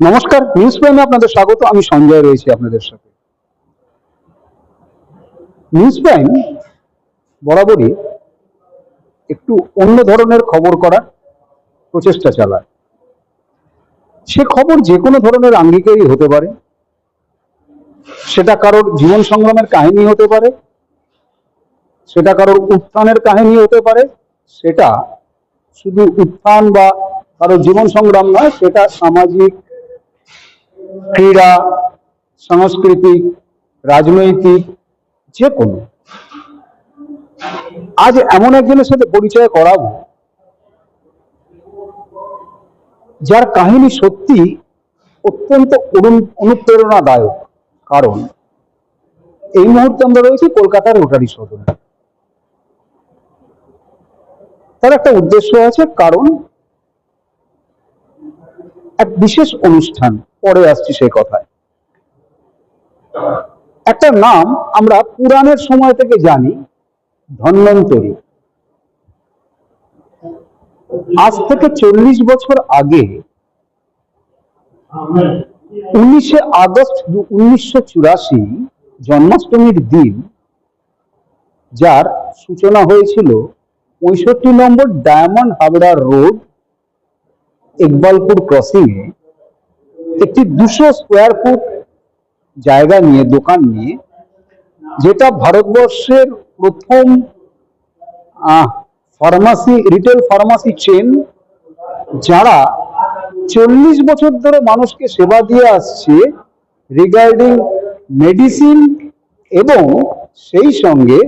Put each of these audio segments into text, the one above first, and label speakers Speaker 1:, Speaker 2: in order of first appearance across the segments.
Speaker 1: নমস্কার নিউজ প্রাইমে আপনাদের স্বাগত, আমি সঞ্জয় রয়েছি আপনাদের সাথে। নিউজ প্রাইম বরাবরই একটু অন্য ধরনের খবর করার প্রচেষ্টা চালায়। সে খবর যে কোনো ধরনের আঙ্গিকেরই হতে পারে। সেটা কারোর জীবন সংগ্রামের কাহিনী হতে পারে। সেটা কারোর উত্থানের কাহিনী হতে পারে। সেটা শুধু উত্থান বা কারোর জীবন সংগ্রাম নয়, সেটা সামাজিক ক্রীড়া সাংস্কৃতিক রাজনৈতিক যে কোনো আজ এমন একজনের সাথে পরিচয় করাবো, যার কাহিনী সত্যি অত্যন্ত অনু- অনুপ্রেরণাদায়ক। কারণ, এই মুহূর্তে আমরা রয়েছি কলকাতার রোটারি সদনে তার একটা উদ্দেশ্য আছে, কারণ এক বিশেষ অনুষ্ঠান পরে আসছি সেই কথায়। একটা নাম আমরা পুরাণের সময় থেকে জানি, ধন্বন্তরী। আজ থেকে চল্লিশ বছর আগে উনিশে আগস্ট উনিশশো চুরাশি জন্মাষ্টমীর দিন যার সূচনা হয়েছিল পঁয়ষট্টি নম্বর ডায়মন্ড হাবড়া রোড ইকবালপুর ক্রসিং এ একটি দুশো স্কোয়ার ফুট জায়গা নিয়ে, দোকান নিয়ে, যেটা ভারতবর্ষের প্রথম ফার্মাসি রিটেল ফার্মাসি চেন যারা চল্লিশ বছর ধরে মানুষকে সেবা দিয়ে আসছে রিগার্ডিং মেডিসিন এবং সেই সঙ্গে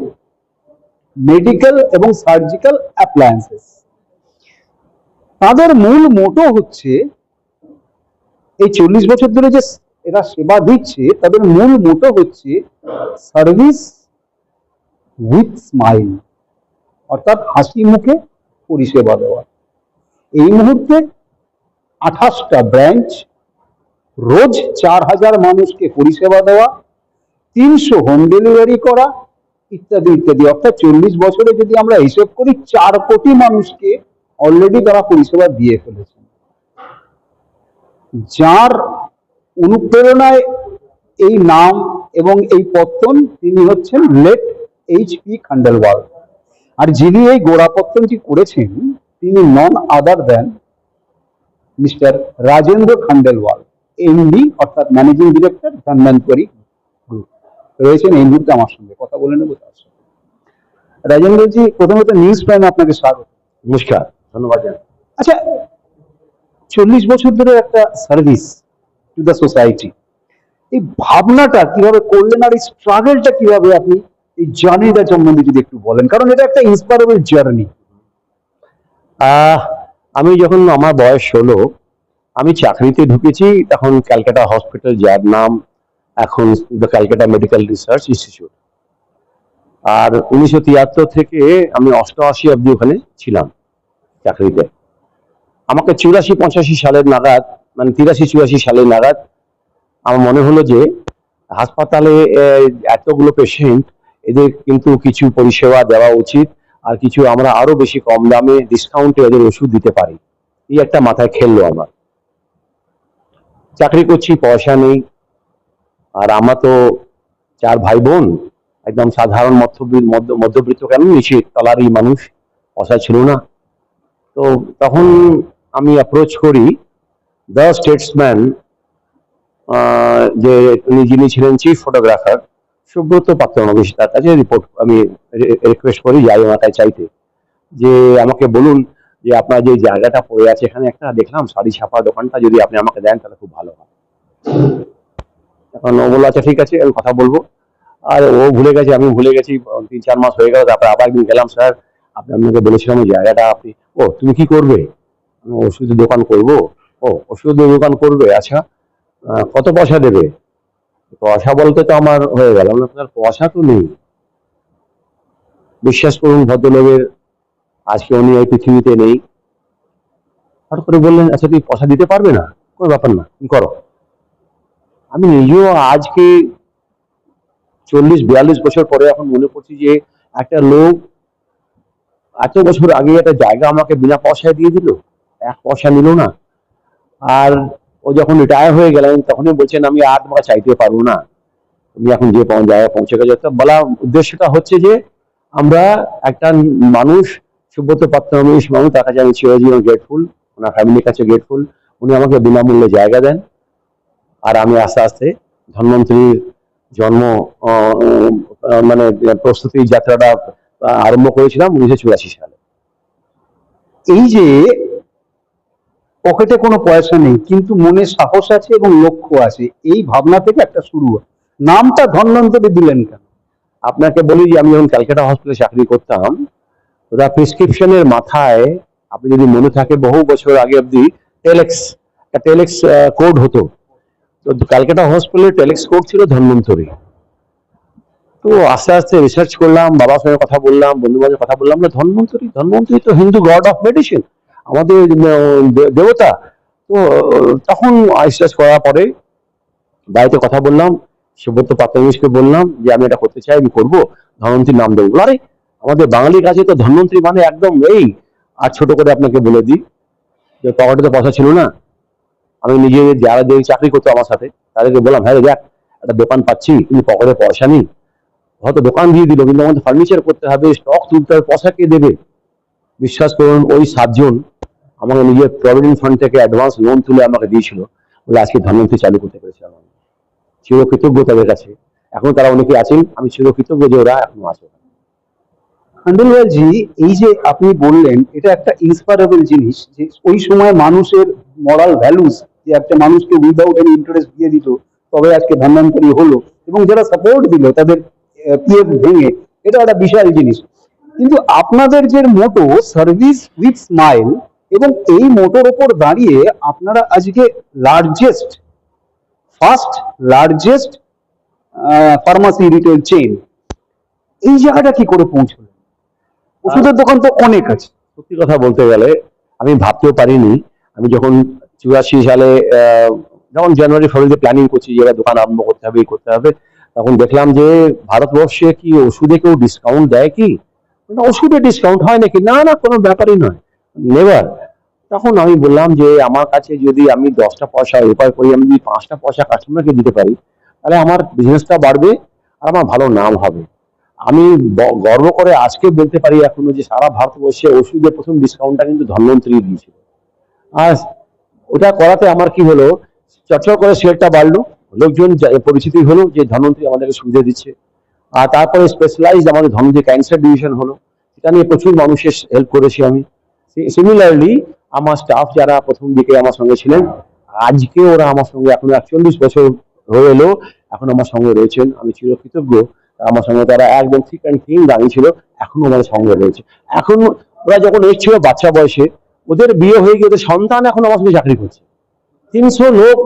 Speaker 1: মেডিকেল এবং সার্জিক্যাল অ্যাপ্লায়েন্সেস তাদের মূল মোটো হচ্ছে এই চল্লিশ বছর ধরে যে এরা সেবা দিচ্ছে, তাদের মূল মোটো হচ্ছে সার্ভিস উইথ স্মাইল অর্থাৎ হাসি মুখে পরিষেবা দেওয়া। এই মুহূর্তে আঠাশটা ব্রাঞ্চ রোজ চার হাজার মানুষকে পরিষেবা দেওয়া, তিনশো হোম ডেলিভারি করা, ইত্যাদি ইত্যাদি। অর্থাৎ চল্লিশ বছরে যদি আমরা হিসেব করি, চার কোটি মানুষকে অলরেডি তারা পরিষেবা দিয়ে ফেলেছেন। যার অনুপ্রেরণায় এই নাম এবং এই পত্তন তিনি হচ্ছেন লেট এইচ পি খান্ডেলওয়াল। আর যিনি এই গোড়াপত্তনটি করেছেন, তিনি none other than mister Rajendra Khandelwal MD অর্থাৎ ম্যানেজিং ডিরেক্টর ধন্বন্তরী গ্রুপ রয়েছেন এই মুহূর্তে আমার সঙ্গে, কথা বলে নেব তার সঙ্গে। রাজেন্দ্রজি, প্রথমত নিউজ প্রাইমে আপনাকে স্বাগত।
Speaker 2: নমস্কার। ধন্যবাদ
Speaker 1: আচ্ছা চল্লিশ বছর ধরে একটা সার্ভিস টু দ্য সোসাইটি এই ভাবনাটা কীভাবে করলেন আর এই স্ট্রাগলটা কীভাবে আপনি এই জার্নিটা সম্বন্ধে যদি একটু বলেন? কারণ এটা একটা ইন্সপায়ারেবল জার্নি
Speaker 2: আমি যখন আমার বয়স হলো আমি চাকরিতে ঢুকেছি তখন ক্যালকাটা হসপিটাল যার নাম এখন the Calcutta medical research institute. আর উনিশশো তিয়াত্তর থেকে আমি অষ্টআশি অব্দি ওখানে ছিলাম। চাকরিতে। আমাকে চুরাশি পঁচাশি সালের নাগাদ মানে তিরাশি চুরাশি সালের নাগাদ আমার মনে হলো যে, হাসপাতালে এতগুলো পেশেন্ট এদের কিন্তু কিছু পরিষেবা দেওয়া উচিত আর কিছু আমরা আরও বেশি কম দামে ডিসকাউন্টে এদের ওষুধ দিতে পারি। এই একটা মাথায় খেললো আমার। চাকরি করছি, পয়সা নেই। আর আমার তো চার ভাই বোন একদম সাধারণ মধ্যবি- মধ্য- মধ্যবিত্ত কেন? নিচে তলারই মানুষ, পয়সা ছিল না। তো তখন আমি অ্যাপ্রোচ করি দ্য স্টেটসম্যান যে উনি যিনি ছিলেন চিফ ফটোগ্রাফার সুব্রত পাত্রনবী তার কাছে রিপোর্ট আমি রিকোয়েস্ট করি, যাই কাছে চাইতে, যে আমাকে বলুন যে আপনার যে জায়গাটা পড়ে আছে এখানে একটা দেখলাম শাড়ি ছাপা দোকানটা, যদি আপনি আমাকে দেন তাহলে খুব ভালো হয়। এখন ও বলল আচ্ছা ঠিক আছে, আমি কথা বলব। আর ও ভুলে গেছে, আমি ভুলে গেছি, তিন চার মাস হয়ে গেল, তারপর আবার গেলাম, স্যার আপনি আপনাকে বলেছিলাম ওই জায়গাটা আপনি, ও, তুমি কি করবে? আমি ওষুধের দোকান করব। ও, ওষুধের দোকান করবে আচ্ছা। কত পয়সা দেবে? পয়সা বলতে তো আমার হয়ে গেল। আপনার পয়সা তো নেই। বিশ্বাস করুন, ভদ্রলোকের আজকে উনি এই পৃথিবীতে নেই। হঠাৎ করে বললেন আচ্ছা তুই পয়সা দিতে পারবে না? কোনো ব্যাপার না, তুমি করো। আমি নিজেও আজকে চল্লিশ, বিয়াল্লিশ বছর পরে এখন মনে করছি যে একটা লোক এত বছর আগে একটা জায়গা আমাকে বিনা পয়সায় দিয়ে দিল। এক পয়সা নিল না। আর ও যখন রিটায়ার হয়ে গেলেন, তখনই বলছেন, আমি আর তোমাকে চাইতে পারব না। তুমি এখন যে জায়গায় পৌঁছে গেছো। তো বলা উদ্দেশ্যটা হচ্ছে যে, আমরা একটা মানুষ, সুব্রত পাত্রমিশ মানুষ তার কাছে আমি চিরজীবন গ্রেটফুল ওনার ফ্যামিলির কাছে গ্রেটফুল উনি আমাকে বিনামূল্যে জায়গা দেন। আর আমি আস্তে আস্তে ধন্বন্তরীর জন্ম মানে প্রস্তুতির যাত্রাটা আরম্ভ করেছিলাম উনিশশো চুরাশি সালে।
Speaker 1: এই যে পকেটে কোনো পয়সা নেই, কিন্তু মনে সাহস আছে এবং লক্ষ্য আছে, এই ভাবনা থেকে একটা শুরু। নামটা ধন্বন্তরী দিলেন কেন?
Speaker 2: আপনাকে বলি যে আমি যখন ক্যালকাটা হসপিটালে চাকরি করতাম ওরা প্রেসক্রিপশনের মাথায়, আপনি যদি মনে থাকে, বহু বছর আগে অব্দি টেলেক্স টেলেক্স কোড হতো। তো ক্যালকাটা হসপিটালে টেলেক্স কোড ছিল ধন্বন্তরী তো আস্তে আস্তে রিসার্চ করলাম, বাবার সঙ্গে কথা বললাম বন্ধু বান্ধবের কথা বললাম। না ধন্বন্তরী তো হিন্দু গড অফ মেডিসিন আমাদের দেবতা। তো, তখন রিসার্চ করার পরে বাড়িতে কথা বললাম, সুব্রত পাত্রমিশকে বললাম যে, আমি এটা করতে চাই, আমি করব। ধন্বন্তরী নাম দেবো আরে, আমাদের বাঙালির কাছে তো ধন্বন্তরী মানে একদম এই। আর ছোট করে আপনাকে বলে দিই, যে পকেটে তো পয়সা ছিল না। আমি নিজে যারা যে চাকরি করতো আমার সাথে, তাদেরকে বললাম হ্যাঁ দেখ, একটা দোকান পাচ্ছি, কিন্তু পকেটে পয়সা নেই। হয়তো দোকান দিয়ে দিল, কিন্তু আমাদের ফার্নিচার করতে হবে স্টক তুলতে হবে পয়সা কে দেবে। বিশ্বাস করুন, ওই সাতজন আমাকে নিজের প্রভিডেন্ট ফান্ড থেকে অ্যাডভান্স লোন তুলে আমাকে দিয়েছিল। বলে আজকে ধন্বন্তরী চালু করতে পেরেছিলাম আমি। চিরকৃতজ্ঞ তাদের কাছে। এখন তারা অনেকে আছেন, আমি চিরকৃতজ্ঞ যে ওরা এখনও আছে।
Speaker 1: খান্ডেলওয়ালজি এই যে আপনি বললেন, এটা একটা ইন্সপায়ারেবল জিনিস যে ওই সময় মানুষের মরাল ভ্যালুস যে একটা মানুষকে উইদাউট এনি ইন্টারেস্ট দিয়ে দিত, তবে আজকে ধন্বন্তরী হলো এবং যারা সাপোর্ট দিল, তাদের পিএফ ভেঙে, এটা একটা বিশাল জিনিস। কিন্তু আপনাদের যে মোটো সার্ভিস উইথ স্মাইল এবং এই মোটোর ওপর দাঁড়িয়ে আপনারা আজকে largest first largest pharmacy retail chain এই জায়গাটা কি করে পৌঁছলেন? ওষুধের দোকান তো অনেক আছে।
Speaker 2: সত্যি কথা বলতে গেলে আমি ভাবতেও পারিনি। আমি যখন চুরাশি সালে যখন জানুয়ারি ফেব্রুয়ারিতে প্ল্যানিং করছি যে দোকান আরম্ভ করতে হবে করতে হবে তখন দেখলাম যে ভারতবর্ষে কি ওষুধে কেউ ডিসকাউন্ট দেয় কি? ওষুধে ডিসকাউন্ট হয় নাকি? না না, কোনো ব্যাপারই নয়। নেভার তখন আমি বললাম যে, আমার কাছে যদি আমি দশটা পয়সা উপায় করি, আমি যদি পাঁচটা পয়সা কাস্টমারকে দিতে পারি, তাহলে আমার বিজনেসটা বাড়বে আর আমার ভালো নাম হবে। আমি গর্ব করে আজকে বলতে পারি এখনও যে, সারা ভারতবর্ষে ওষুধের প্রথম ডিসকাউন্টটা কিন্তু ধন্বন্তরী দিয়েছিল। আর ওটা করাতে আমার কি হলো? চটচট করে শেয়ারটা বাড়লো। লোকজন পরিচিতি হলো, যে ধন্বন্তরী আমাদেরকে সুবিধা দিচ্ছে। আর তারপরে স্পেশালাইজড আমাদের ধন্বন্তরী ক্যান্সার ডিভিশন হলো। এটা নিয়ে প্রচুর মানুষের হেল্প করেছি আমি। সিমিলারলি আমার স্টাফ যারা প্রথম দিকে আমার সঙ্গে ছিলেন, আজকে ওরা আমার সঙ্গে এখন একচল্লিশ বছর হয়ে এলো, এখন আমার সঙ্গে রয়েছেন। আমি চিরকৃতজ্ঞ। আমার সঙ্গে তারা একদম ঠিক অ্যান্ড ক্লিন দাঁড়িয়ে এখনও আমাদের সঙ্গে রয়েছে। এখন ওরা যখন এসেছিল বাচ্চা বয়সে, ওদের বিয়ে হয়ে গিয়ে সন্তান এখন আমার সঙ্গে চাকরি করছে। তিনশো লোক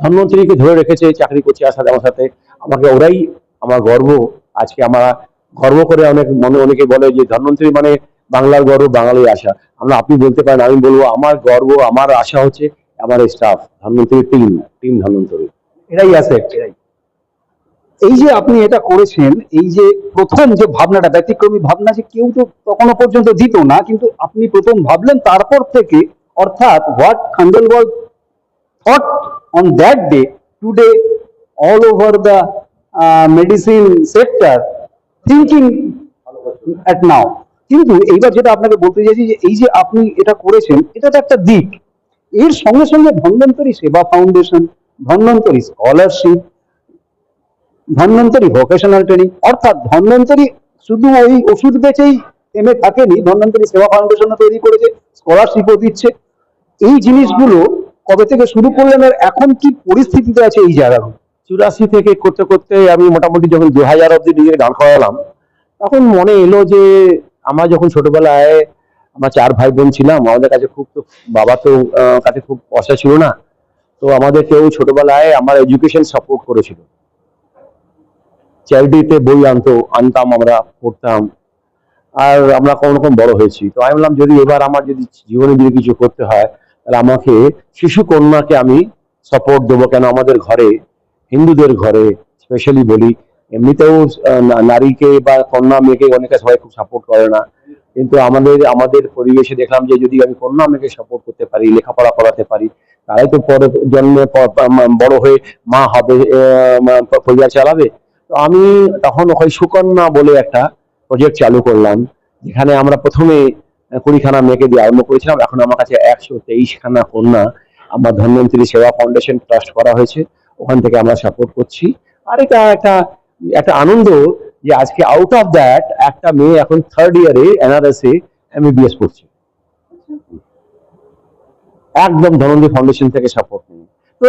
Speaker 2: ধন্বন্তরীকে ধরে রেখেছে, চাকরি করছে আর সাথে, আমার সাথে। আমাকে ওরাই আমার গর্ব। আজকে আমরা গর্ব করে অনেক মনে, অনেকে বলে যে ধন্বন্তরী মানে বাংলার গর্ব, বাঙালির আশা। আমরা, আপনি বলতে পারেন, আমি বলব, আমার গর্ব, আমার আশা হচ্ছে আমার staff Dhanvantari team team Dhanvantari
Speaker 1: এটাই অ্যাসেট এটাই এই যে আপনি এটা করেছেন, এই যে প্রথম যে ভাবনাটা, ব্যতিক্রমী ভাবনা যে কেউ তো তখনো পর্যন্ত দিত না, কিন্তু আপনি প্রথম ভাবলেন, তারপর থেকে অর্থাৎ what Khandelwal thought on that day today all over the medicine sector thinking at now কিন্তু এইবার যেটা আপনাকে বলতে চাইছি যে এই যে আপনি এটা করেছেন, এটা তো একটা দিক। এর সঙ্গে সঙ্গে Dhanvantari Seva foundation Dhanvantari scholarship Dhanvantari vocational training অর্থাৎ ধন্বন্তরী শুধু ওই ওষুধ বেচেই থেমে থাকেনি, ধন্বন্তরী সেবা ফাউন্ডেশনও তৈরি করেছে স্কলারশিপও দিচ্ছে। এই জিনিসগুলো কবে থেকে শুরু করলেন আর এখন কি পরিস্থিতিতে আছে এই জায়গাগুলো?
Speaker 2: চুরাশি থেকে করতে করতে আমি মোটামুটি যখন দু হাজার অব্দি নিজেকে দাঁড় করালাম, তখন মনে এলো যে আমরা যখন ছোটবেলায় আমরা চার ভাই বোন ছিলাম, আমাদের কাছে খুব তো বাবা তো কাছে খুব পয়সা ছিল না, তো আমাদের কেউ ছোটবেলায় আমার এডুকেশন সাপোর্ট করেছিল। চ্যারিটিতে বই আনতো, আনতাম, আমরা পড়তাম, আর আমরা কোনো রকম বড় হয়েছি। তো আমি বললাম, যদি এবার আমার যদি জীবনে যদি কিছু করতে হয় আমাকে, শিশু কন্যাকে আমি সাপোর্ট দেবো কেন আমাদের ঘরে, হিন্দুদের ঘরে স্পেশালি বলি। এমনিতেও নারীকে বা কন্যা মেয়েকে অনেকে সবাই খুব সাপোর্ট করে না। কিন্তু আমাদের আমাদের পরিবেশে দেখলাম যে যদি আমি কন্যা মেয়েকে সাপোর্ট করতে পারি, লেখাপড়া করাতে পারি তারাই তো পরে জন্মে বড় হয়ে মা হবে পরিবার চালাবে। তো আমি তখন ওই সুকন্যা বলে একটা প্রজেক্ট চালু করলাম, যেখানে আমরা প্রথমে কুড়িখানা মেয়েকে দিয়ে আরম্ভ করেছিলাম। এখন আমার কাছে একশো তেইশ খানা কন্যা। আমার ধন্বন্তরী সেবা ফাউন্ডেশন ট্রাস্ট করা হয়েছে। ওখান থেকে আমরা সাপোর্ট করছি। আর এটা একটা একটা আনন্দ যে আজকে আউট অফ দ্যাট একটা মেয়ে এখন থার্ড ইয়ারে এনআরএস এ এমবিবিএস পড়ছে। একদম ধনন্দী ফাউন্ডেশন থেকে সাপোর্ট নেই। তো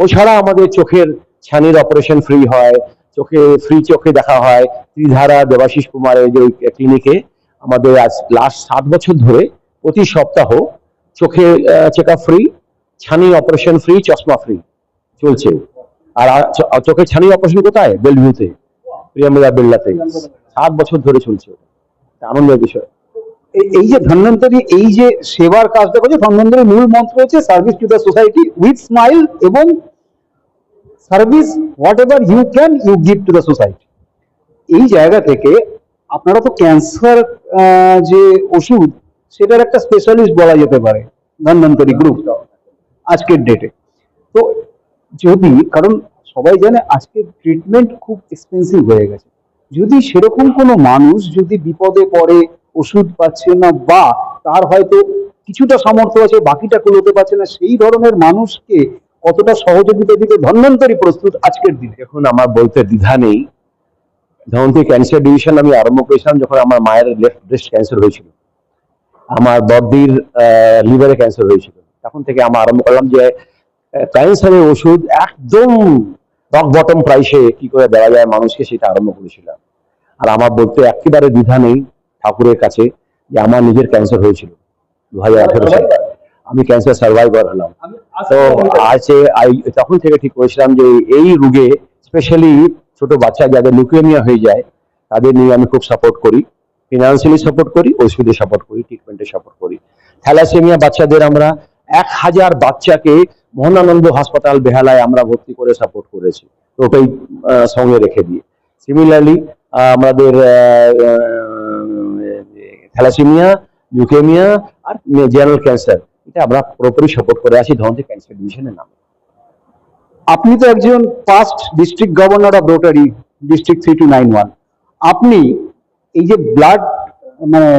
Speaker 2: ও ছাড়া আমাদের চোখের ছানির অপারেশন ফ্রি হয়, চোখে ফ্রি চোখে দেখা হয়। ত্রিধারা দেবাশিস কুমারের যে ক্লিনিকে আমাদের আজ লাস্ট সাত বছর ধরে প্রতি সপ্তাহ চোখে চেক ফ্রি ছানি অপারেশন ফ্রি চশমা ফ্রি চলছে। আর চোখে ছানি অপারেশন কোথায়? বেলভিউতে প্রিয়ামিলা বিল্লাতে সাত বছর ধরে চলছে আনন্দের বিষয়।
Speaker 1: এই- যে ধন্বন্তরী, এই যে সেবার কাজটা করছে ধন্বন্তরীর মূল মন্ত্র হচ্ছে service to the society with smile এবং service whatever you can you give to the society এই জায়গা থেকে আপনারা তো ক্যান্সার যে ওষুধ, সেটার একটা স্পেশালিস্ট বলা যেতে পারে, ধন্বন্তরী গ্রুপ আজকের ডেটে তো যদি, কারণ সবাই জানে আজকে ট্রিটমেন্ট খুব এক্সপেন্সিভ হয়ে গেছে। যদি সেরকম কোনো মানুষ যদি বিপদে পড়ে, ওষুধ পাচ্ছে না বা তার হয়তো কিছুটা সামর্থ্য আছে, বাকিটা কুলোতে পারছে না, সেই ধরনের মানুষকে কতটা সহযোগিতা দিতে ধন্বন্তরী প্রস্তুত আজকের দিনে?
Speaker 2: এখন আমার বলতে দ্বিধা নেই। ধরন্তী ক্যান্সার ডিভিশন আমি আরম্ভ করেছিলাম যখন আমার মায়ের লেফট ব্রেস্ট ক্যান্সার হয়েছিল। আমার বদ্দির লিভারে ক্যান্সার হয়েছিল। তখন থেকে আমরা আরম্ভ করলাম যে ক্যান্সারের ওষুধ একদম রক বটম প্রাইসে কি করে দেওয়া যায় মানুষকে সেটা আরম্ভ করেছিলাম। আর আমার বলতে একেবারে দ্বিধা নেই ঠাকুরের কাছে যে আমার নিজের ক্যান্সার হয়েছিল দু হাজার আঠেরো সালে। আমি ক্যান্সার সার্ভাইভার হলাম। তো আছে তখন থেকে ঠিক করেছিলাম যে এই রোগে স্পেশালি ছোট বাচ্চা যাদের লিউকেমিয়া হয়ে যায়, তাদের নিয়ে আমি খুব সাপোর্ট করি। ফিনান্সিয়ালি সাপোর্ট করি ওষুধে সাপোর্ট করি ট্রিটমেন্টে সাপোর্ট করি। থ্যালাসেমিয়া বাচ্চাদের আমরা এক হাজার বাচ্চাকে মোহনানন্দ হাসপাতাল বেহালায় আমরা ভর্তি করে সাপোর্ট করেছি ওটাই সঙ্গে রেখে দিয়ে। সিমিলারলি আমাদের থ্যালাসেমিয়া লিউকেমিয়া আর জেনারেল ক্যান্সার এটা আমরা পুরোপুরি সাপোর্ট করে আছি ধরনের ক্যান্সার ডিভিশনের নামে।
Speaker 1: আপনি তো একজন first district governor of Rotary district three two nine one আপনি এই যে ব্লাড মানে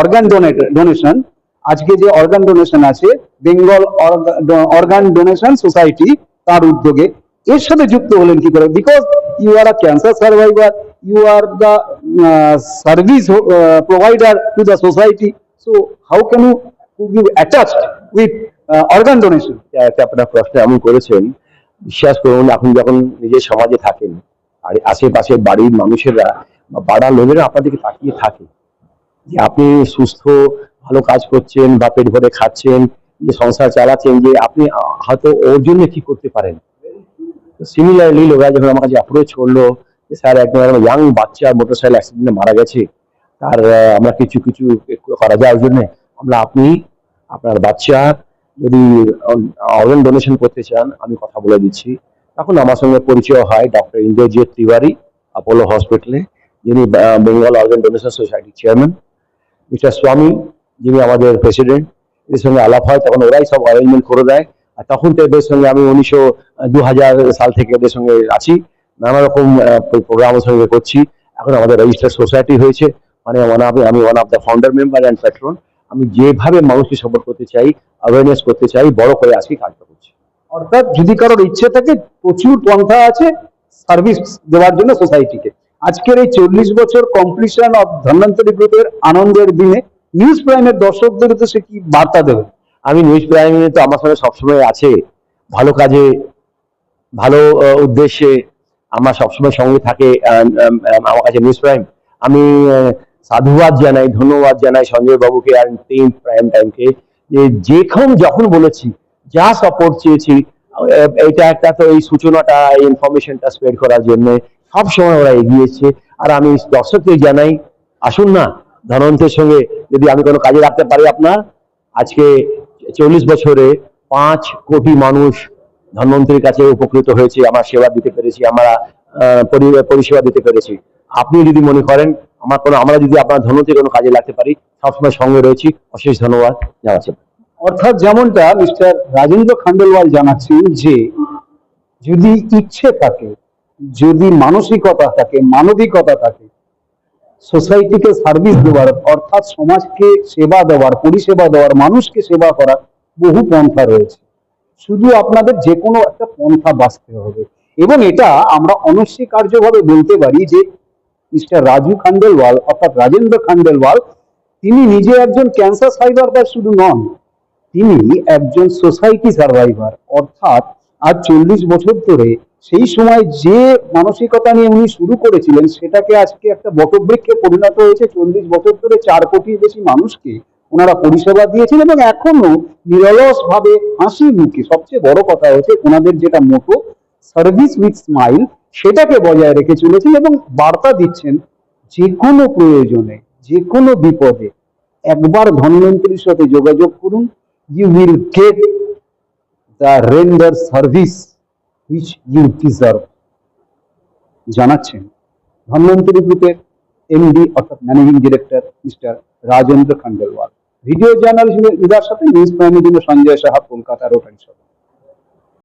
Speaker 1: অর্গান ডোনেট ডোনেশন আজকে যে অর্গান ডোনেশন আছে বেঙ্গল অর্গান ডোনেশন সোসাইটি তার উদ্যোগে, এর সাথে যুক্ত হলেন কি করে? Because you are a cancer survivor you are the service provider to the society so how can you you attached with organ donation
Speaker 2: আপনার প্রশ্ন এমন করেছেন, বিশ্বাস করুন, এখন যখন নিজের সমাজে থাকেন, আর আশেপাশে বাড়ির মানুষেরা বা পাড়ার লোকেরা আপনার দিকে তাকিয়ে থাকে, যে আপনি সুস্থ, ভালো কাজ করছেন বা পেট ভরে খাচ্ছেন, যে সংসার চালাচ্ছেন, যে আপনি হয়তো ওর জন্য কি করতে পারেন। সিমিলারলি লোকেরা যখন আমার কাছে অ্যাপ্রোচ করল, যে স্যার, একদম ইয়াং বাচ্চা মোটরসাইকেল অ্যাক্সিডেন্টে মারা গেছে, তার আমরা কিছু কিছু করা যায় ওর জন্য আমরা আপনি আপনার বাচ্চা যদি অর্গান ডোনেশন করতে চান, আমি কথা বলে দিচ্ছি। এখন আমার সঙ্গে পরিচয় হয় ডক্টর ইন্দ্রজিৎ তিওয়ারি অ্যাপোলো হসপিটালে যিনি বেঙ্গল অর্গান ডোনেশন সোসাইটির চেয়ারম্যান মিস্টার স্বামী, যিনি আমাদের প্রেসিডেন্ট এদের সঙ্গে আলাপ হয়, তখন ওরাই সব অ্যারেঞ্জমেন্ট করে দেয়। আর তখন তো এদের সঙ্গে আমি উনিশশো দু সাল থেকে এদের সঙ্গে আছি, নানা রকম প্রোগ্রামের সঙ্গে করছি। এখন আমাদের রেজিস্টার সোসাইটি হয়েছে মানে অফ আমি one of the founder member and patron আমি যেভাবে মানুষকে সাপোর্ট করতে চাই অ্যাওয়ারনেস করতে চাই, বড় করে আজকে কাজটা করছি।
Speaker 1: অর্থাৎ যদি কারোর ইচ্ছে থাকে, প্রচুর পন্থা আছে সার্ভিস দেওয়ার জন্য সোসাইটিকে আজকের এই চল্লিশ বছর কমপ্লিশন অফ ধন্বন্তরী গ্রুপের আনন্দের দিনে নিউজ প্রাইমের দর্শকদের সে কি বার্তা দেবেন?
Speaker 2: আমি নিউজ প্রাইমে তো আমার সঙ্গে সবসময় আছে। ভালো কাজে, ভালো উদ্দেশ্যে আমার সবসময় সঙ্গে থাকে আমার কাছে নিউজ প্রাইম আমি সাধুবাদ জানাই, ধন্যবাদ জানাই সঞ্জয় বাবুকে আর টিম প্রাইম টাইমকে যে যেখন যখন বলেছি, যা সাপোর্ট চেয়েছি এটা একটা তো এই সূচনাটা, এই ইনফরমেশনটা স্প্রেড করার জন্য সব সময় ওরা এগিয়েছে আর আমি দর্শকদের জানাই, আসুন না, ধনন্তের সঙ্গে যদি আমি কোনো কাজে রাখতে পারি আপনার, আজকে চল্লিশ বছরে পাঁচ কোটি মানুষ ধনন্তের কাছে উপকৃত হয়েছে, আমার সেবা দিতে পেরেছি, আমরা পরিষেবা দিতে পেরেছি। আপনি যদি মনে করেন আমার কোনো, আমরা যদি আপনার ধন্বন্তরী কোনো কাজে লাগতে পারি, সবসময় সঙ্গে রয়েছি। অশেষ ধন্যবাদ জানাচ্ছি।
Speaker 1: অর্থাৎ যেমনটা মিস্টার রাজেন্দ্র খান্ডেলওয়াল জানাচ্ছেন যে, যদি ইচ্ছে থাকে, যদি মানসিকতা থাকে, মানবিকতা থাকে, সোসাইটিকে সার্ভিস দেওয়ার, অর্থাৎ সমাজকে সেবা দেওয়ার, পরিষেবা দেওয়ার, মানুষকে সেবা করার বহু পন্থা রয়েছে। শুধু আপনাদের যে কোনো একটা পন্থা বাঁচতে হবে। এবং এটা আমরা অনস্বীকার্যভাবে বলতে পারি যে মিস্টার রাজু খান্ডেলওয়াল, অর্থাৎ রাজেন্দ্র খান্ডেলওয়াল, তিনি নিজে একজন ক্যান্সার সার্ভাইভার শুধু নন, তিনি একজন সোসাইটি সার্ভাইভার। অর্থাৎ আজ চল্লিশ বছর ধরে সেই সময় যে মানসিকতা নিয়ে উনি শুরু করেছিলেন, সেটাকে আজকে একটা বটবৃক্ষে পরিণত হয়েছে। চল্লিশ বছর ধরে চার কোটির বেশি মানুষকে ওনারা পরিষেবা দিয়েছেন এবং এখনও নিরলস ভাবে হাসি মুখে সবচেয়ে বড় কথা হচ্ছে ওনাদের যেটা মোটো সার্ভিস উইথ স্মাইল সেটাকে বজায় রেখে চলেছেন এবং বার্তা দিচ্ছেন যে কোনো প্রয়োজনে যে কোনো বিপদে একবার ধন্বন্তরীর সাথে যোগাযোগ করুন। You will get the render service which you deserve জানাচ্ছেন ধন্বন্তরী গ্রুপের এমডি অর্থাৎ managing director mister Rajendra Khandelwal. Video জার্নালিজমের ইদার সাথে নিউজ প্রাইমের জন্য সঞ্জয় সাহা, কলকাতা রোটারি সভা